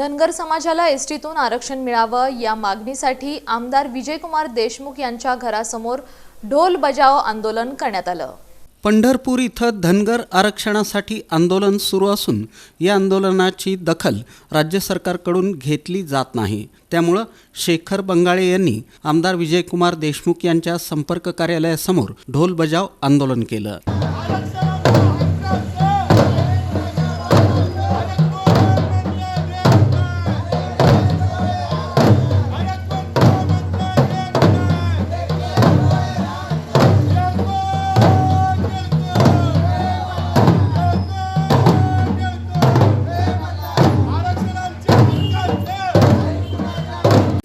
धनगर समाजाला एसटीतून आरक्षण मिळावं या मागणीसाठी आमदार विजयकुमार देशमुख यांच्या घरासमोर ढोल बजाव आंदोलन करण्यात आलं. पंढरपूर इथं धनगर आरक्षणासाठी आंदोलन सुरू असून या आंदोलनाची दखल राज्य सरकारकडून घेतली जात नाही. त्यामुळं शेखर बंगाळे यांनी आमदार विजयकुमार देशमुख यांच्या संपर्क कार्यालयासमोर ढोल बजाव आंदोलन केलं.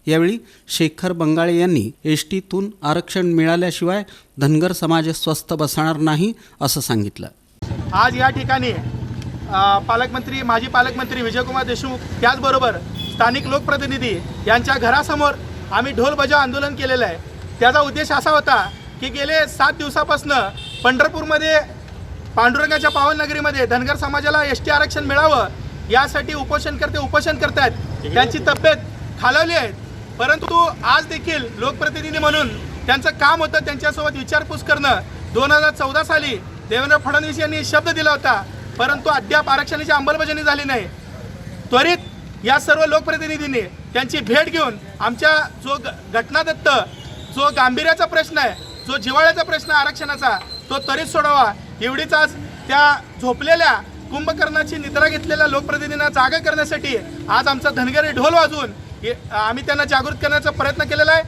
यावेळी शेखर बंगाळे यांनी एसटीतून आरक्षण मिळाल्याशिवाय धनगर समाज स्वस्थ बसणार नाही असं सांगितलं. आज या ठिकाणी पालकमंत्री माजी पालकमंत्री विजयकुमार देशमुख त्याचबरोबर स्थानिक लोकप्रतिनिधी यांच्या घरासमोर आम्ही ढोल बजाव आंदोलन केलेलं आहे. त्याचा उद्देश असा होता की गेले सात दिवसापासून पंढरपूरमध्ये पांडुरंगाच्या पावननगरीमध्ये धनगर समाजाला एस टी आरक्षण मिळावं यासाठी उपोषणकर्ते उपोषण करतायत. त्यांची तब्येत खालावली आहे. परंतु आज देखील लोकप्रतिनिधी म्हणून त्यांचं काम होतं त्यांच्यासोबत विचारपूस करणं. दोन हजार चौदा साली देवेंद्र फडणवीस यांनी शब्द दिला होता. परंतु अद्याप आरक्षणाची अंमलबजावणी झाली नाही. त्वरित या सर्व लोकप्रतिनिधींनी त्यांची भेट घेऊन आमच्या जो ग- घटनादत्त जो गांभीर्याचा प्रश्न आहे जो जिव्हाळ्याचा प्रश्न आरक्षणाचा तो त्वरित सोडावा. एवढीच आज त्या झोपलेल्या कुंभकर्णाची निद्रा घेतलेल्या लोकप्रतिनिधींना जागा करण्यासाठी आज आमचा धनगरी ढोल वाजून हे- आम्ही त्यांना जागृत करण्याचा प्रयत्न केलेला आहे.